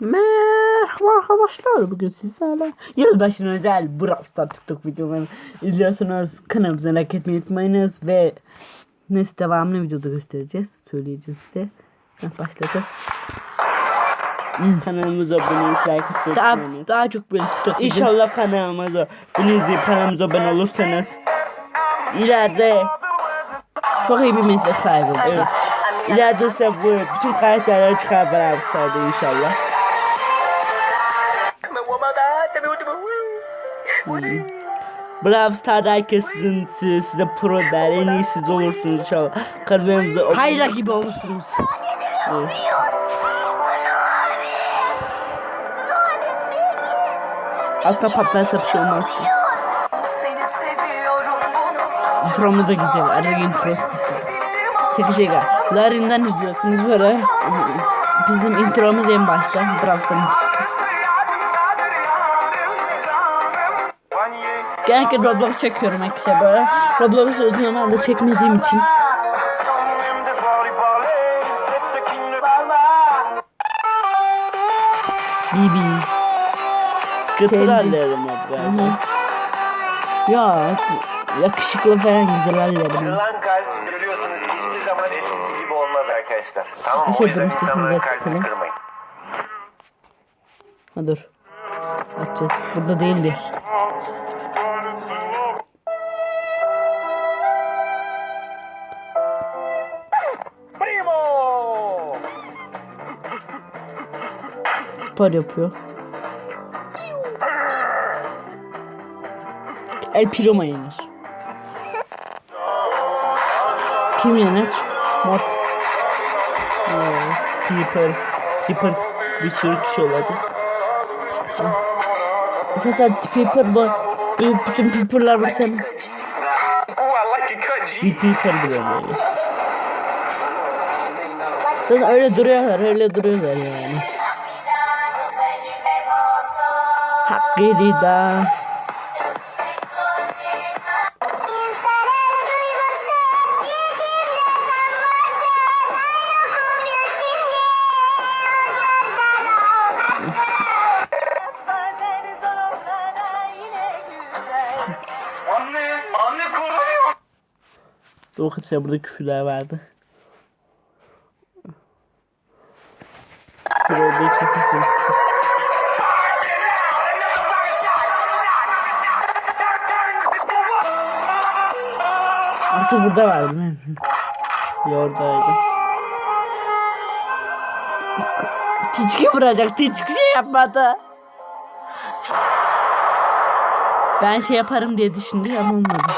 Merhaba arkadaşlar bugün sizlerle yılbaşına özel Brawl Stars TikTok videolarını izliyorsunuz kanalımıza like etmeyi unutmayınız ve neyse devamını videoda göstereceğiz söyleyeceğiz işte Heh, başladı Kanalımıza abone olup like daha, unutmayınız. daha çok böyle TikTok video- İnşallah kanalımıza bunu izleyip kanalımıza abone olursanız ileride çok iyi bir meslek sahibi olacak. evet, ileride size bu bütün karakterleri çıkar beraber inşallah. Brawl Stars'da herkes sizin size pro der. En iyi siz olursunuz inşallah. Kanalımıza Hayra gibi olursunuz. Evet. Aslında patlarsa bir şey olmaz ki. İntromuz da güzel arada intro işte Şaka şaka Larin'den izliyorsunuz böyle. Bizim intromuz en başta Brawl Stars'ın Genellikle Roblox çekiyorum arkadaşlar böyle. Roblox'u uzun zamandır çekmediğim için. Bibi. Sıkıntılı hallerim hep hı. Ya yakışıklı falan güzel hallerim. Kırılan kalp görüyorsunuz hiçbir zaman eskisi gibi olmaz arkadaşlar. Tamam mı? Şey O yüzden insanların kalbini kırmayın. Ha dur. Açacağız. Burada değildi. Spor yapıyor. El Primo yenir. Kim yener? Mortis. Ee, Piper. Piper bir sürü kişi olacak. Zaten Piper bu. Bütün Piper'lar bu sene. Bir Piper bile böyle. Zaten öyle duruyorlar, öyle duruyorlar yani. Hakkıydı da. Anne, anne koruyor. O kadar burada küfürler vardı. Küfür olduğu için sesim kısık. Nasıl burada var değil mi? Bir oradaydı. Tiçki vuracak, tiçki şey yapmadı. Ben şey yaparım diye düşündüm ama olmadı.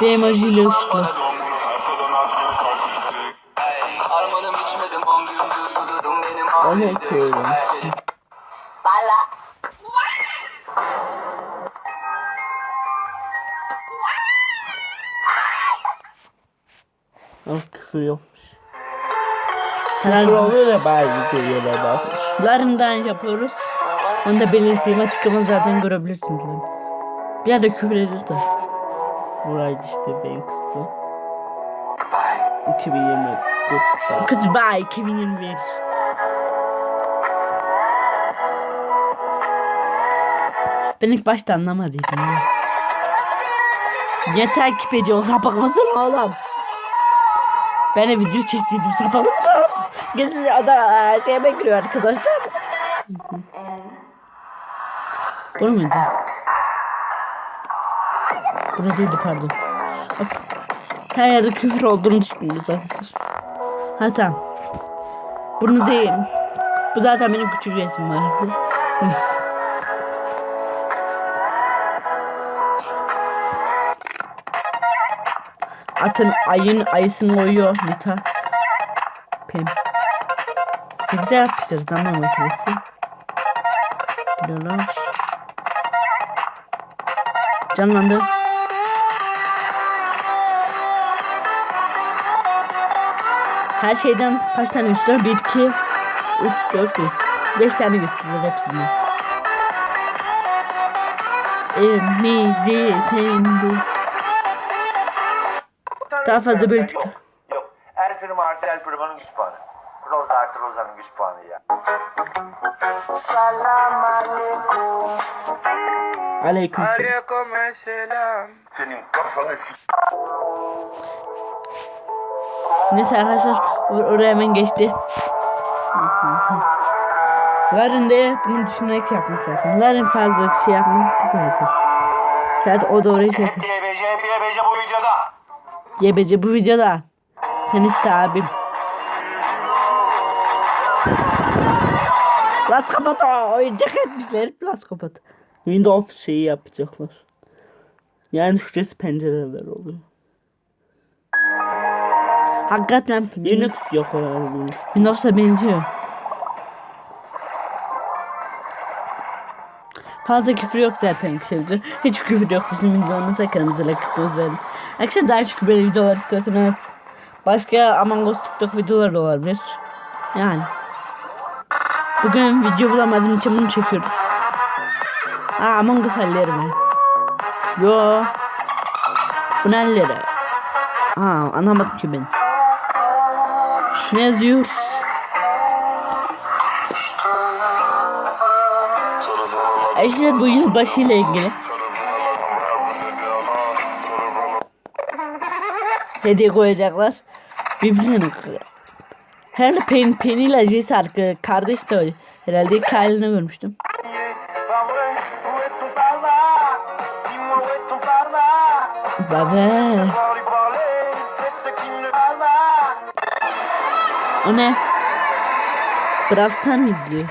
Bir emojiyle ışıklı. Armanım içmedim on Ama küfür yokmuş. Küfür oluyor da bazı videolar bakmış. Larından yapıyoruz. Onu da belirteyim. Açıklama zaten görebilirsiniz. lan. Bir yerde küfür ediyor da. Buraydı işte benim kısmı. 2020 Goodbye. Goodbye 2021. Ben ilk başta anlamadıydım. ya. Niye takip ediyorsun? Sapık mısın oğlum? Ben de video çektiydim. Mısın oğlum? Gizli ada şeye bekliyor arkadaşlar. Bu muydu? Bu ne değildi pardon. Her yerde küfür olduğunu düşündünüz arkadaşlar. Ha tamam. Bunu değil. Bu zaten benim küçük resmim vardı. Atın ayın ayısını oyuyor Nita. Pem. Ne güzel yapmışlar zaman makinesi. Gidiyorlar. Canlandı. Her şeyden kaç tane gösteriyor? 1, 2, 3, 4, 5. 5 tane gösteriyor hepsinden. Elimizi sendi. Daha fazla böyle. Yok. Er prim artı el primonun güç puanı. Roza artı Roza'nın güç puanı ya. Aleyküm. Senin kafanı s***. Neyse arkadaşlar or- oraya hemen geçti. Larin de bunu düşünerek şey yapmış zaten. Larin tarzı şey yapmak zaten. Zaten o oraya şey YBC, hep YBC bu videoda. YBC bu videoda. Sen iste abim. Las kapat oyuncak etmişler. Las kapat. Windows şeyi yapacaklar. Yani şurası pencereler oluyor. Hakikaten Linux yok herhalde. Windows'a benziyor. Fazla küfür yok zaten kişidir. Hiç küfür yok bizim kanalımıza like atmayı verin. Arkadaşlar daha çok böyle videolar istiyorsanız başka Among Us TikTok videoları da olabilir. Yani. Bugün video bulamadığım için bunu çekiyoruz. Aa Among Us halleri? Yo. Bu halleri? Aa anlamadım ki ben. Ne yazıyor? İşte bu yılbaşı ile ilgili. Hediye koyacaklar. Birbirlerine Herhalde Pen, Penny ile Jess arka kardeş de öyle. Herhalde halini görmüştüm. Baba. O ne? Brawl Stars izliyor?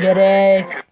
Gerek.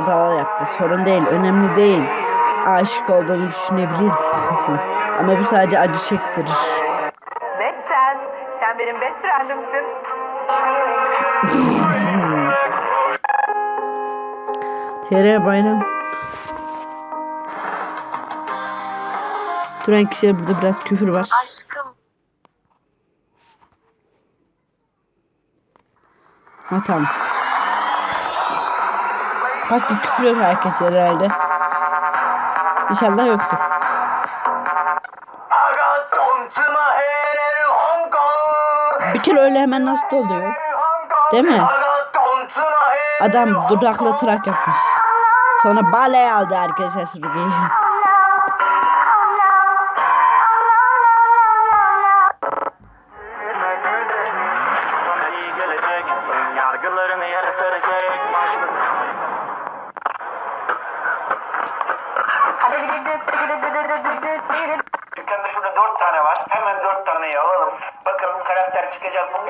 Hatalar yaptı. Sorun değil, önemli değil. Aşık olduğunu düşünebilirsin. Ama bu sadece acı çektirir. Ve sen, sen benim best friend'imsin. TR bayram. Duran kişiler burada biraz küfür var. Aşkım. Ha tamam. Başka küfür yok arkadaşlar herhalde. İnşallah yoktur. Bir kere öyle hemen nasıl oluyor? Değil mi? Adam dudaklatarak yapmış. Sonra baleye aldı arkadaşlar gelecek Yargılarını yere serecek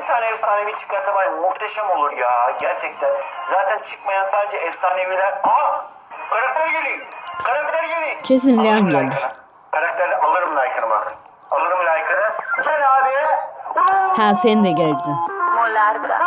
Bir tane efsanevi çıkarsa var muhteşem olur ya. Gerçekten. Zaten çıkmayan sadece efsaneviler. Aa! Karakter geliyor. Karakter geliyor. Kesin Leon gelir. like'ını. Karakter alırım like'ını bak. Alırım like'ını. Gel abi. Ha sen de geldin. Molarda.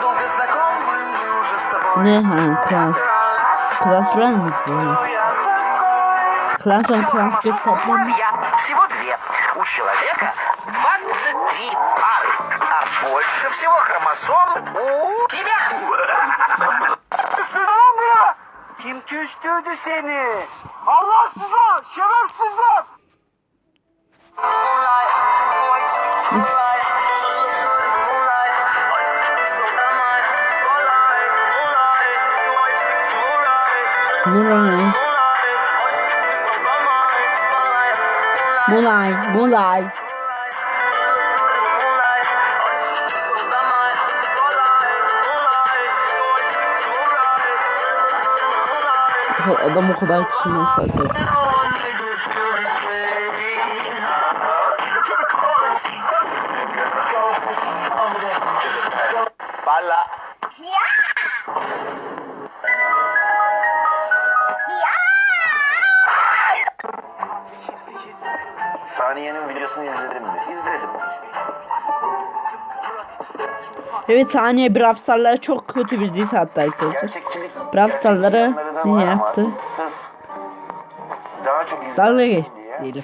долго знакомы мы уже с тобой Ne ha klas. Klas run mı? bu? Я такой Klas on klas gösterdiler mi? Я всего две. У человека 23 пары. А больше всего хромосом у тебя. Kim küstürdü seni? Allahsızlar, şerefsizler. Mulay. Mulay. Mulay. Adam o kadar kişinin. Valla Saniyenin videosunu izledim mi? İzledim. Evet saniye Brawl Stars'lara çok kötü bir diss attı arkadaşlar. Brawl da ne yaptı? Sırf daha çok Dalga geçti diye diyelim.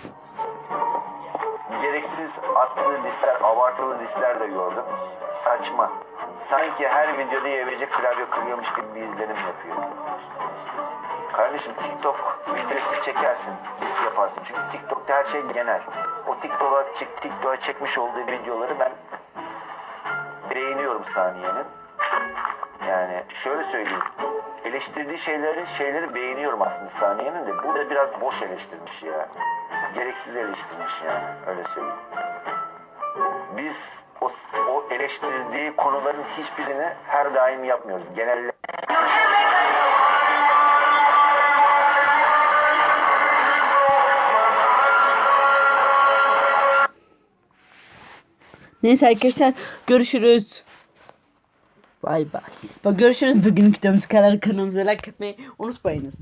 Gereksiz attığı disler, abartılı disler de gördüm. Saçma. Sanki her videoda yiyebilecek klavye kırıyormuş gibi bir izlenim yapıyor. Kardeşim TikTok videosu çekersin, dis yaparsın. Çünkü TikTok'ta her şey genel. O TikTok'a çek, TikTok'a çekmiş olduğu videoları ben beğeniyorum saniyenin. Yani şöyle söyleyeyim. Eleştirdiği şeyleri şeyleri beğeniyorum aslında saniyenin de. Burada biraz boş eleştirmiş ya. Gereksiz eleştirmiş yani. Öyle söyleyeyim. Biz o, o eleştirdiği konuların hiçbirini her daim yapmıyoruz. Genelde Neyse arkadaşlar görüşürüz. Bay bay. Bak görüşürüz bugünkü videomuz kadar kanalımıza like atmayı unutmayınız.